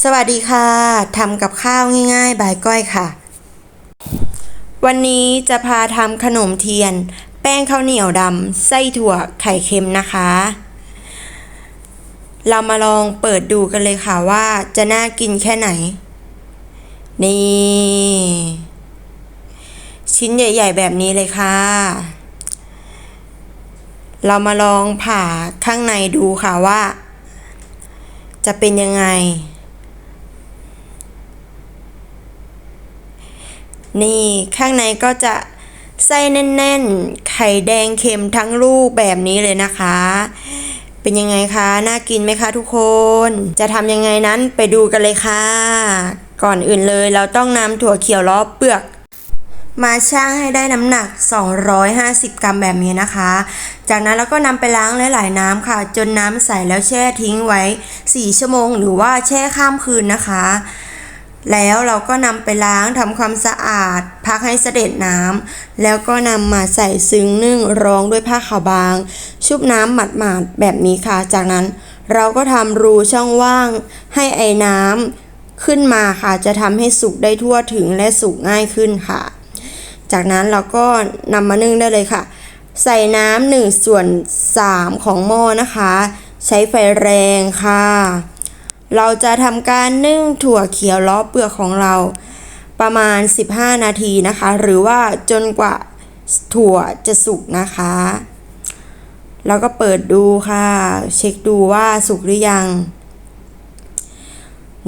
สวัสดีค่ะทำกับข้าวง่ายๆ บายก้อยค่ะ วันนี้จะพาทำขนมเทียน แป้งข้าวเหนียวดำไส้ถั่วไข่เค็มนะคะ เรามาลองเปิดดูกันเลยค่ะว่าจะน่ากินแค่ไหน นี่ ชิ้นใหญ่ๆแบบนี้เลยค่ะ เรามาลองผ่าข้างในดูค่ะว่า จะเป็นยังไง นี่ข้างในก็จะไส้แน่นๆ ไข่แดงเค็มทั้งลูกแบบนี้เลยนะคะ เป็นยังไงคะ น่ากินไหมคะทุกคน จะทำยังไงนั้นไปดูกันเลยค่ะ ก่อนอื่นเลยเราต้องนำถั่วเขียวล้อเปลือก มาชั่งให้ได้น้ำหนัก 250 กรัมแบบนี้นะคะ จากนั้นเราก็นำไปล้างหลายๆน้ำค่ะ จนน้ำใสแล้วแช่ทิ้งไว้ 4 ชั่วโมง หรือว่าแช่ข้ามคืนนะคะ แล้วเราก็นำไปล้างทำความสะอาด พักให้เสด็จน้ำแล้วก็นำมาใส่ซึ้งนึ่งรองด้วยผ้าขาวบาง ชุบน้ำหมาดๆแบบนี้ค่ะ จากนั้นเราก็ทำรูช่องว่างให้ไอ้น้ำขึ้นมาค่ะ จะทำให้สุกได้ทั่วถึงและสุกง่ายขึ้นค่ะ จากนั้นเราก็นำมานึ่งได้เลยค่ะ ใส่น้ำหนึ่งส่วนสามของหม้อนะคะ ใช้ไฟแรงค่ะ เราจะทำการนึ่งถั่วเขียวล้อเปลือกของเรา ประมาณ 15 นาทีนะคะ หรือว่าจนกว่าถั่วจะสุกนะคะ แล้วก็เปิดดูค่ะ เช็คดูว่าสุกหรือยัง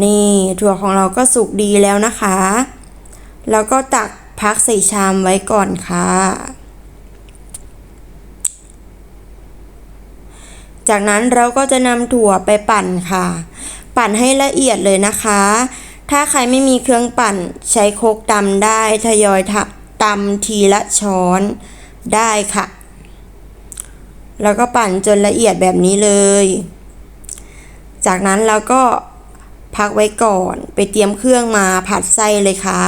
นี่ถั่วของเราก็สุกดีแล้วนะคะ แล้วก็ตักพักใส่ชามไว้ก่อนค่ะ จากนั้นเราก็จะนำถั่วไปปั่นค่ะ ปั่นให้ละเอียดเลยนะคะ ถ้าใครไม่มีเครื่องปั่นใช้โคกตำได้ทยอยทะตำทีละช้อนได้ค่ะ แล้วก็ปั่นจนละเอียดแบบนี้เลย จากนั้นเราก็พักไว้ก่อนไปเตรียมเครื่องมาผัดไส้เลยค่ะ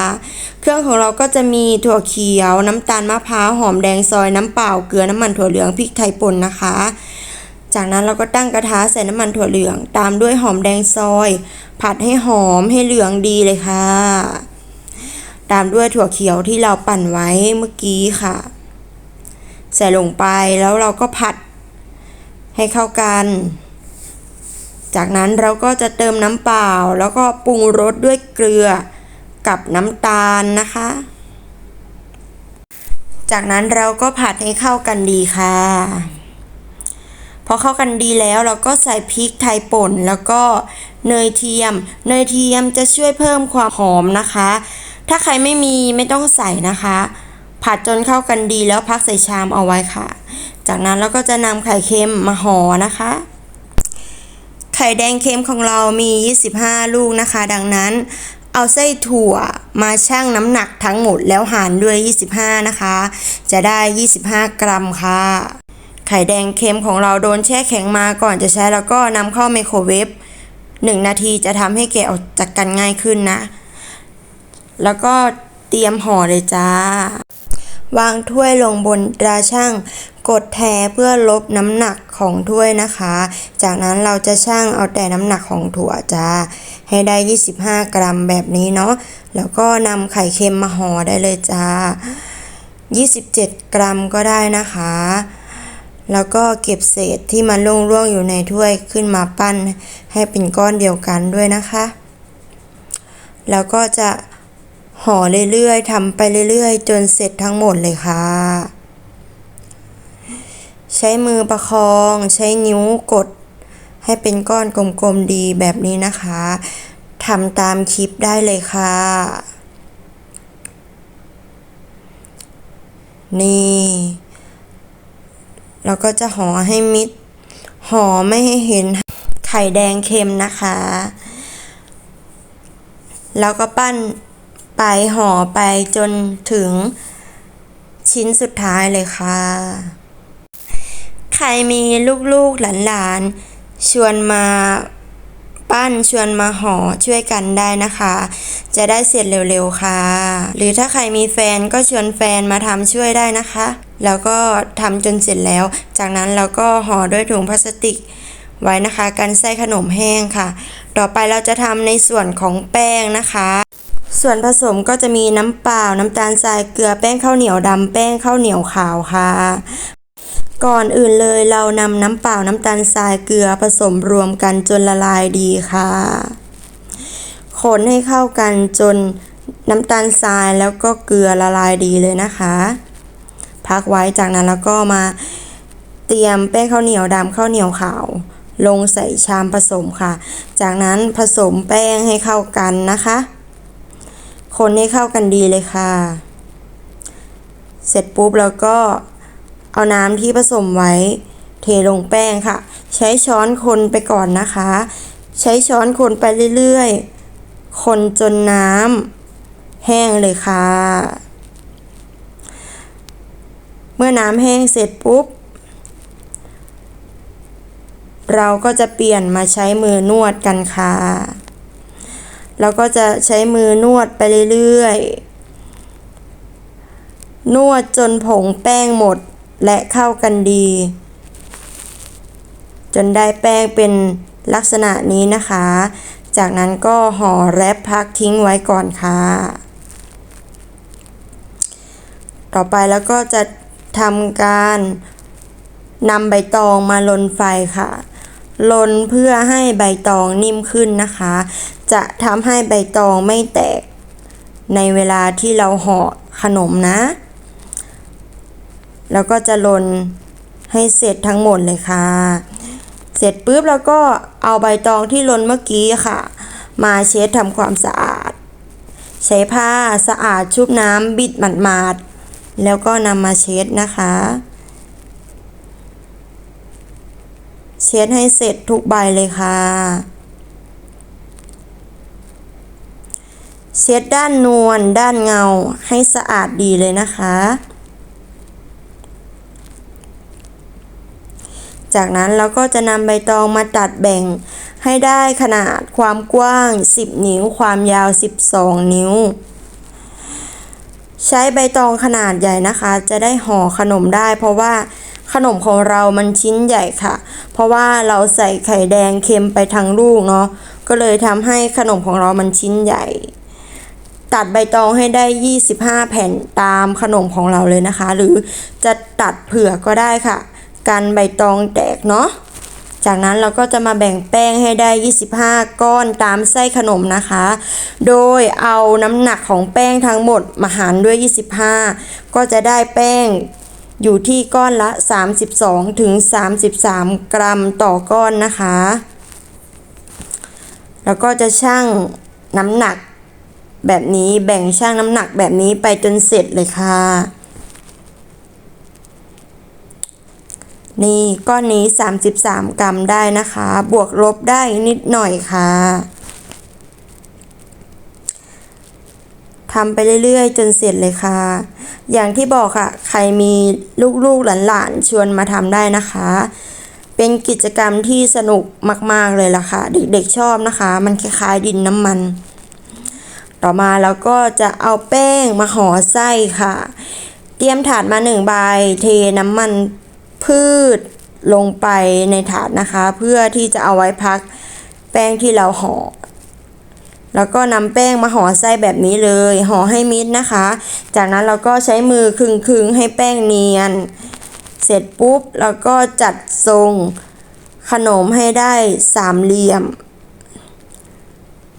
เครื่องของเราก็จะมีถั่วเขียว น้ำตาลมะพร้าวหอมแดงซอยน้ำเปล่าเกลือน้ำมันถั่วเหลืองพริกไทยป่นนะคะ จากนั้นเราก็ตั้งกระทะใส่น้ำมันถั่วเหลือง ตามด้วยหอมแดงซอย ผัดให้หอมให้เหลืองดีเลยค่ะ ตามด้วยถั่วเขียวที่เราปั่นไว้เมื่อกี้ค่ะ ใส่ลงไปแล้วเราก็ผัดให้เข้ากัน จากนั้นเราก็จะเติมน้ำเปล่า แล้วก็ปรุงรสด้วยเกลือกับน้ำตาลนะคะ จากนั้นเราก็ผัดให้เข้ากันดีค่ะ พอเข้ากันดีแล้วเราก็ใส่พริกไทยป่นแล้วก็เนยเทียม เนยเทียมจะช่วยเพิ่มความหอมนะคะ ถ้าใครไม่มีไม่ต้องใส่นะคะ ผัดจนเข้ากันดีแล้วพักใส่ชามเอาไว้ค่ะ จากนั้นเราก็จะนำไข่เค็มมาห่อนะคะ ไข่แดงเค็มของเรามี 25 ลูกนะคะ ดังนั้นเอาไส้ถั่วมาชั่งน้ำหนักทั้งหมดแล้วหารด้วย 25 นะคะ จะได้ 25 กรัมค่ะ ไข่แดงเค็มของเราโดนแช่แข็งมาก่อนจะใช้แล้วก็นำเข้าไมโครเวฟ1 นาทีจะทำให้แกะออกจากกันง่ายขึ้นนะ แล้วก็เตรียมห่อเลยจ้า วางถ้วยลงบนตราช่างกดแทเพื่อลบน้ำหนักของถ้วยนะคะ จากนั้นเราจะช่างเอาแต่น้ำหนักของถั่วจ้า ให้ได้ 25 กรัมแบบนี้เนาะ แล้วก็นำไข่เค็มมาห่อได้เลยจ้า 27 กรัมก็ได้นะคะ แล้วก็เก็บเศษที่มันร่วงๆอยู่ในถ้วยขึ้นมาปั้นให้เป็นก้อนเดียวกันด้วยนะคะ แล้วก็จะห่อเรื่อยๆทำไปเรื่อยๆ จนเสร็จทั้งหมดเลยค่ะ ใช้มือประคองใช้นิ้วกด ให้เป็นก้อนกลมๆดีแบบนี้นะคะทำตามคลิปได้เลยค่ะ นี่ แล้วก็จะห่อให้มิดห่อไม่ให้เห็นไข่แดงเค็มนะคะ แล้วก็ปั้นไปห่อไปจนถึงชิ้นสุดท้ายเลยค่ะ ใครมีลูกๆหลานๆชวนมา ปั้นชวนมาห่อช่วยกันได้นะคะ จะได้เสร็จเร็วๆค่ะ หรือถ้าใครมีแฟนก็ชวนแฟนมาทำช่วยได้นะคะ แล้วก็ทำจนเสร็จแล้ว จากนั้นเราก็ห่อด้วยถุงพลาสติกไว้นะคะกันไส้ขนมแห้งค่ะ ต่อไปเราจะทำในส่วนของแป้งนะคะ ส่วนผสมก็จะมีน้ำเปล่า น้ำตาลทรายเกลือแป้งข้าวเหนียวดำแป้งข้าวเหนียวขาวค่ะ ก่อนอื่นเลยเรานำน้ำเปล่าน้ำตาลทรายเกลือผสมรวมกันจนละลายดีค่ะ คนให้เข้ากันจนน้ำตาลทรายแล้วก็เกลือละลายดีเลยนะคะ พักไว้จากนั้นแล้วก็มาเตรียมแป้งข้าวเหนียวดำข้าวเหนียวขาว ลงใส่ชามผสมค่ะ จากนั้นผสมแป้งให้เข้ากันนะคะ คนให้เข้ากันดีเลยค่ะ เสร็จปุ๊บแล้วก็ เอาน้ำที่ผสมไว้ เทลงแป้งค่ะ ใช้ช้อนคนไปก่อนนะคะ ใช้ช้อนคนไปเรื่อยๆ คนจนน้ำแห้งเลยค่ะ เมื่อน้ำแห้งเสร็จปุ๊บ เราก็จะเปลี่ยนมาใช้มือนวดกันค่ะ เราก็จะใช้มือนวดไปเรื่อยๆนวดจนผงแป้งหมด และเข้ากันดี จนได้แป้งเป็นลักษณะนี้นะคะ จากนั้นก็ห่อแรปพักทิ้งไว้ก่อนค่ะ ต่อไปแล้วก็จะทำการนำใบตองมาลนไฟค่ะ ลนเพื่อให้ใบตองนิ่มขึ้นนะคะ จะทำให้ใบตองไม่แตกในเวลาที่เราห่อขนมนะ แล้วก็จะลนให้เสร็จทั้งหมดเลยค่ะ เสร็จปุ๊บแล้วก็เอาใบตองที่ลนเมื่อกี้ค่ะ มาเช็ดทำความสะอาด ใช้ผ้าสะอาดชุบน้ำบิดหมาดๆแล้วก็นำมาเช็ดนะคะ เช็ดให้เสร็จทุกใบเลยค่ะเช็ดด้านนวลด้านเงาให้สะอาดดีเลยนะคะ จากนั้นเราก็จะนำใบตองมาตัดแบ่งให้ได้ขนาดความกว้าง 10 นิ้ว ความยาว 12 นิ้ว ใช้ใบตองขนาดใหญ่นะคะ จะได้ห่อขนมได้เพราะว่าขนมของเรามันชิ้นใหญ่ค่ะ เพราะว่าเราใส่ไข่แดงเค็มไปทั้งลูกเนาะ ก็เลยทำให้ขนมของเรามันชิ้นใหญ่ ตัดใบตองให้ได้ 25 แผ่นตามขนมของเราเลยนะคะ หรือจะตัดเผื่อก็ได้ค่ะ กันใบตองแตกเนาะ จากนั้นเราก็จะมาแบ่งแป้งให้ได้ 25 ก้อนตามไส้ขนมนะคะ โดยเอาน้ำหนักของแป้งทั้งหมดมาหารด้วย 25 ก็จะได้แป้งอยู่ที่ก้อนละ 32ถึง33 กรัมต่อก้อนนะคะ แล้วก็จะชั่งน้ำหนักแบบนี้แบ่งชั่งน้ำหนักแบบนี้ไปจนเสร็จเลยค่ะ นี่ก้อนนี้ 33 กรัมได้นะคะ บวกลบได้นิดหน่อยค่ะทำไปเรื่อยๆ จนเสร็จเลยค่ะ อย่างที่บอกค่ะ ใครมีลูกๆหลานๆ ชวนมาทำได้นะคะ เป็นกิจกรรมที่สนุกมากๆเลยล่ะค่ะ เด็กๆชอบนะคะ มันคล้ายๆดินน้ำมัน ต่อมาเราก็จะเอาแป้งมาห่อไส้ค่ะ เตรียมถาดมาหนึ่งใบ เทน้ำมัน พืชลงไปในถาดนะคะ เพื่อที่จะเอาไว้พักแป้งที่เราห่อแล้วก็นำแป้งมาห่อไส้แบบนี้เลยห่อให้มิดนะคะ จากนั้นเราก็ใช้มือคึงๆให้แป้งเนียน เสร็จปุ๊บเราก็จัดทรงขนมให้ได้สามเหลี่ยม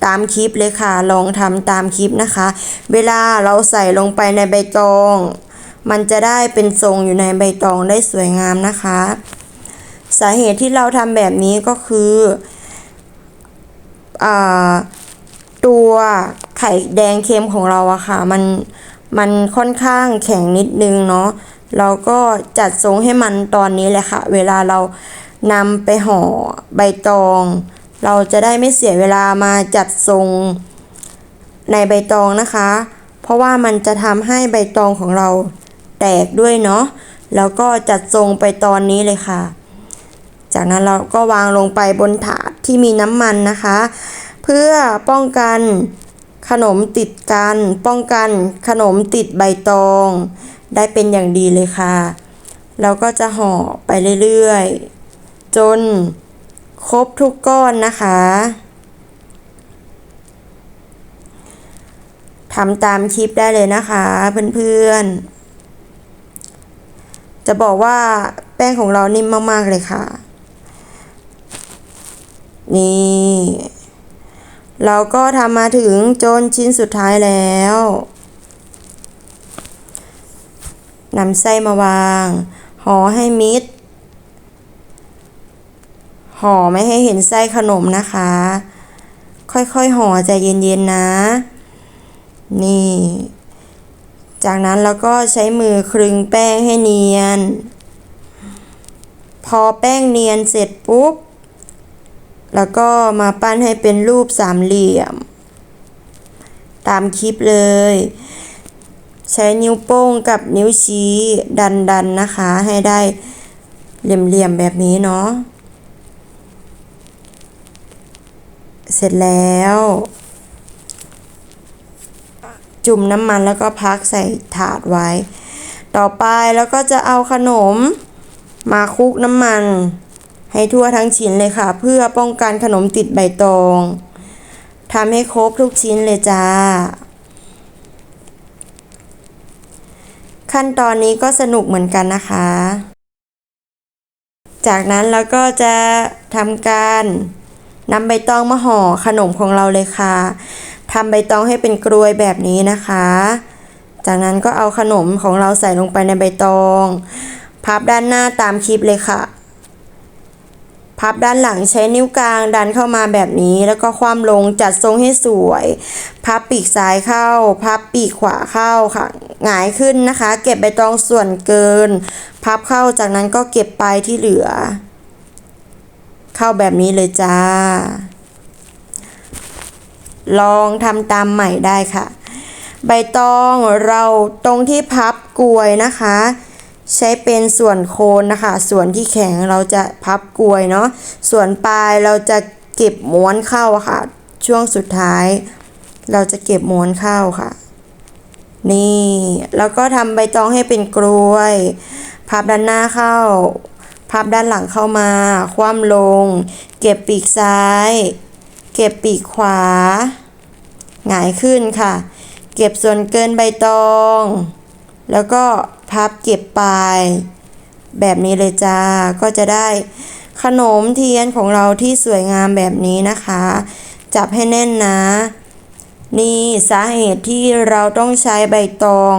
ตามคลิปเลยค่ะ ลองทำตามคลิปนะคะ เวลาเราใส่ลงไปในใบตอง มันจะได้เป็นทรงอยู่ในใบตองได้สวยงามนะคะ สาเหตุที่เราทำแบบนี้ก็คืออตัวไข่แดงเค็มของเราอะค่ะ มันมันค่อนข้างแข็งนิดนึงเนาะเราก็จัดทรงให้มันตอนนี้เลยค่ะ เวลาเรานำไปห่อใบตอง เราจะได้ไม่เสียเวลามาจัดทรงในใบตองนะคะ เพราะว่ามันจะทำให้ใบตองของเรา แตกด้วยเนาะแล้วก็จัดทรงไปตอนนี้เลยค่ะ จากนั้นเราก็วางลงไปบนถาดที่มีน้ำมันนะคะ เพื่อป้องกันขนมติดกัน ป้องกันขนมติดใบตอง ได้เป็นอย่างดีเลยค่ะแล้วก็จะห่อไปเรื่อยๆ จนครบทุกก้อนนะคะทำตามคลิปได้เลยนะคะเพื่อนๆ จะบอกว่าแป้งของเรานิ่มมาก ๆ เลยค่ะ นี่ เราก็ทำมาถึงจนชิ้นสุดท้ายแล้วนำไส้มาวางห่อให้มิดห่อไม่ให้เห็นไส้ขนมนะคะ ค่อยๆห่อใจเย็นๆนะ นี่ จากนั้นเราก็ใช้มือคลึงแป้งให้เนียน พอแป้งเนียนเสร็จปุ๊บ แล้วก็มาปั้นให้เป็นรูปสามเหลี่ยม ตามคลิปเลย ใช้นิ้วโป้งกับนิ้วชี้ดันๆนนะคะให้ได้เหลี่ยมๆแบบนี้เนาะเสร็จแล้ว จุ่มน้ำมันแล้วก็พักใส่ถาดไว้ ต่อไปแล้วก็จะเอาขนมมาคลุกน้ำมัน ให้ทั่วทั้งชิ้นเลยค่ะ เพื่อป้องกันขนมติดใบตองทำให้ครบทุกชิ้นเลยจ้า ขั้นตอนนี้ก็สนุกเหมือนกันนะคะ จากนั้นเราก็จะทำการนำใบตองมาห่อขนมของเราเลยค่ะ ทำใบตองให้เป็นกรวยแบบนี้นะคะ จากนั้นก็เอาขนมของเราใส่ลงไปในใบตอง พับด้านหน้าตามคลิปเลยค่ะ พับด้านหลังใช้นิ้วกลางดันเข้ามาแบบนี้ แล้วก็คว่ำลงจัดทรงให้สวย พับปีกซ้ายเข้า พับปีกขวาเข้าค่ะหงายขึ้นนะคะ เก็บใบตองส่วนเกิน พับเข้าจากนั้นก็เก็บปลายที่เหลือ เข้าแบบนี้เลยจ้า ลองทำตามใหม่ได้ค่ะ ใบตองเราตรงที่พับกลวยนะคะ ใช้เป็นส่วนโคนนะคะ ส่วนที่แข็งเราจะพับกลวยเนาะส่วนปลายเราจะเก็บม้วนเข้าค่ะ ช่วงสุดท้าย เราจะเก็บม้วนเข้าค่ะ นี่แล้วก็ทำใบตองให้เป็นกลวย พับด้านหน้าเข้า พับด้านหลังเข้ามา คว่ำลง เก็บปีกซ้าย เก็บปีกขวา หงายขึ้นค่ะ เก็บส่วนเกินใบตอง แล้วก็พับเก็บปลาย แบบนี้เลยจ้า ก็จะได้ขนมเทียนของเราที่สวยงามแบบนี้นะคะ จับให้แน่นนะ นี่สาเหตุที่เราต้องใช้ใบตอง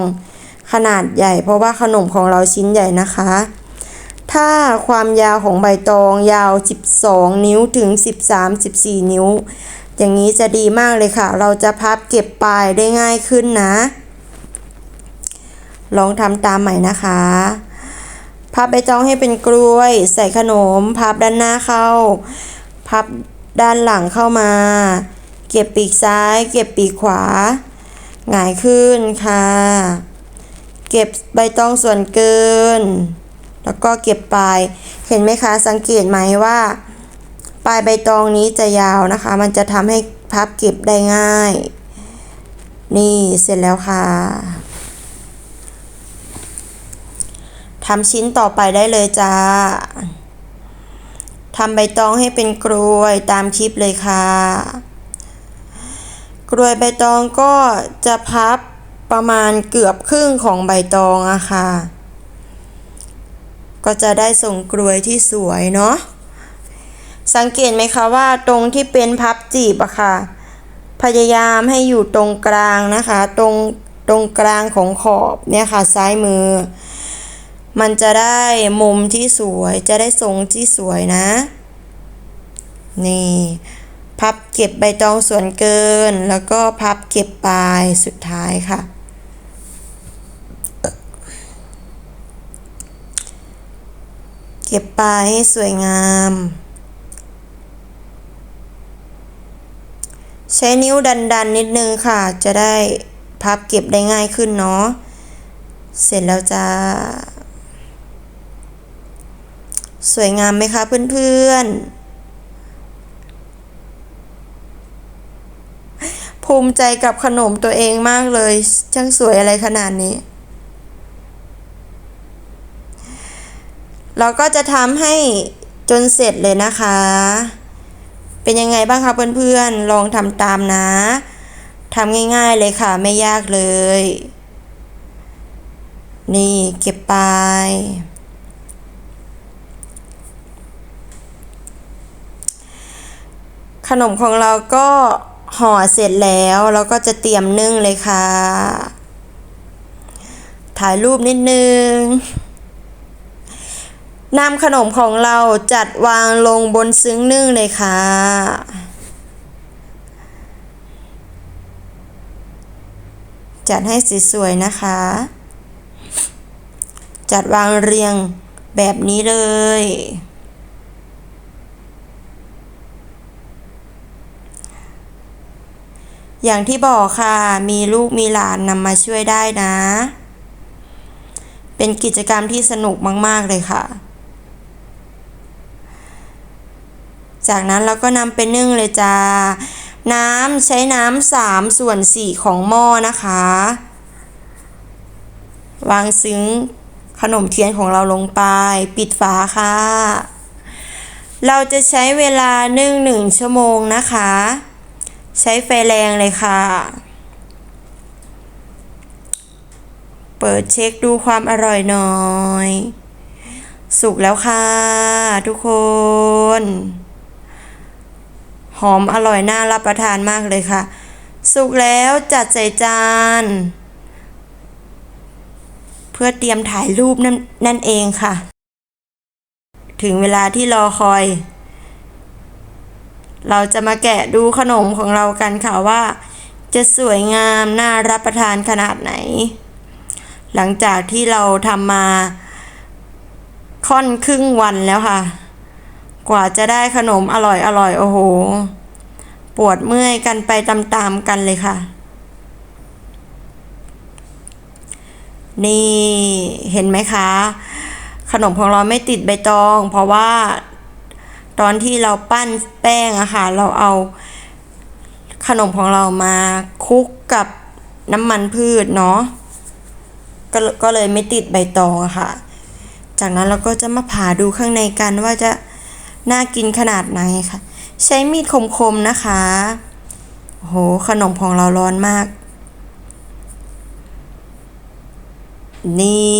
ขนาดใหญ่ เพราะว่าขนมของเราชิ้นใหญ่นะคะ ถ้าความยาวของใบตองยาว 12 นิ้วถึง 13-14 นิ้ว อย่างนี้จะดีมากเลยค่ะ เราจะพับเก็บปลายได้ง่ายขึ้นนะ ลองทำตามใหม่นะคะ พับใบตองให้เป็นกล้วย ใส่ขนม พับด้านหน้าเข้า พับด้านหลังเข้ามา เก็บปีกซ้าย เก็บปีกขวา หงายขึ้นค่ะ เก็บใบตองส่วนเกิน แล้วก็เก็บปลาย เห็นไหมคะ สังเกตไหมว่า ปลายใบตองนี้จะยาวนะคะ มันจะทำให้พับเก็บได้ง่าย นี่เสร็จแล้วค่ะทำชิ้นต่อไปได้เลยจ้าทำใบตองให้เป็นกลวยตามคลิปเลยค่ะ กลวยใบตองก็จะพับประมาณเกือบครึ่งของใบตองอะค่ะ ก็จะได้ส่งกลวยที่สวยเนาะสังเกตไหมคะว่าตรงที่เป็นพับจีบอะค่ะ พยายามให้อยู่ตรงกลางนะคะ ตรงตรงกลางของขอบเนี่ยค่ะซ้ายมือ มันจะได้มุมที่สวยจะได้ทรงที่สวยนะ นี่พับเก็บใบตองส่วนเกิน แล้วก็พับเก็บปลายสุดท้ายค่ะ เก็บปลายให้สวยงาม ใช้นิ้วดันๆนนิดนึงค่ะ จะได้พับเก็บได้ง่ายขึ้นเนาะ เสร็จแล้วจ้า สวยงามไหมคะเพื่อนๆ ภูมิใจกับขนมตัวเองมากเลย ช่างสวยอะไรขนาดนี้ เราก็จะทำให้จนเสร็จเลยนะคะ เป็นยังไงบ้างคะเพื่อนๆ ลองทำตามนะ ทำง่ายๆเลยค่ะ ไม่ยากเลย นี่เก็บไป ขนมของเราก็ห่อเสร็จแล้วเราก็จะเตรียมนึ่งเลยค่ะ ถ่ายรูปนิดนึง นำขนมของเราจัดวางลงบนซึ้งนึ่งเลยค่ะ จัดให้สวยๆนะคะ จัดวางเรียงแบบนี้เลย อย่างที่บอกค่ะ มีลูกมีหลานนำมาช่วยได้นะ เป็นกิจกรรมที่สนุกมาก ๆ เลยค่ะ จากนั้นเราก็นำไปนึ่งเลยจ้า น้ำใช้น้ำสามส่วนสี่ของหม้อนะคะ วางซึ้งขนมเทียนของเราลงไป ปิดฝาค่ะ เราจะใช้เวลานึ่งหนึ่งชั่วโมงนะคะ ใช้ไฟแรงเลยค่ะ เปิดเช็คดูความอร่อยหน่อย สุกแล้วค่ะทุกคน หอมอร่อยน่ารับประทานมากเลยค่ะ สุกแล้วจัดใส่จาน เพื่อเตรียมถ่ายรูปนั่นนั่นเองค่ะ ถึงเวลาที่รอคอย เราจะมาแกะดูขนมของเรากันค่ะว่า จะสวยงามน่ารับประทานขนาดไหน หลังจากที่เราทำมาค่อนครึ่งวันแล้วค่ะ กว่าจะได้ขนมอร่อยอร่อยโอ้โห ปวดเมื่อยกันไปตามๆกันเลยค่ะ นี่เห็นไหมคะ ขนมของเราไม่ติดใบตอง เพราะว่า ตอนที่เราปั้นแป้งอะค่ะ เราเอาขนมของเรามาคลุกกับน้ำมันพืชเนาะก็ก็เลยไม่ติดใบตองอะค่ะ จากนั้นเราก็จะมาผ่าดูข้างในกันว่าจะ น่ากินขนาดไหนค่ะ ใช้มีดคมๆนะคะโอ้โหขนมของเราร้อนมาก นี่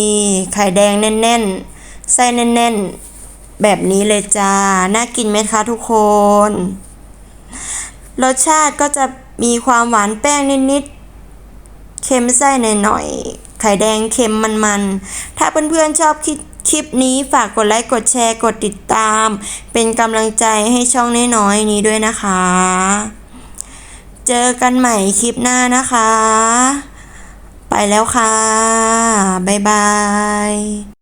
ไข่แดงแน่นๆไส้แน่นๆ แบบนี้เลยจ้า น่ากินไหมคะทุกคน รสชาติก็จะมีความหวานแป้งนิดๆ เค็มไส้หน่อยๆไข่แดงเค็มมันๆ ถ้าเพื่อนๆชอบคลิป คลิปนี้ฝากกดไลค์ กดแชร์ กดติดตาม เป็นกำลังใจให้ช่องน้อยๆนี้ด้วยนะคะ เจอกันใหม่คลิปหน้านะคะ ไปแล้วค่ะ บ๊ายบาย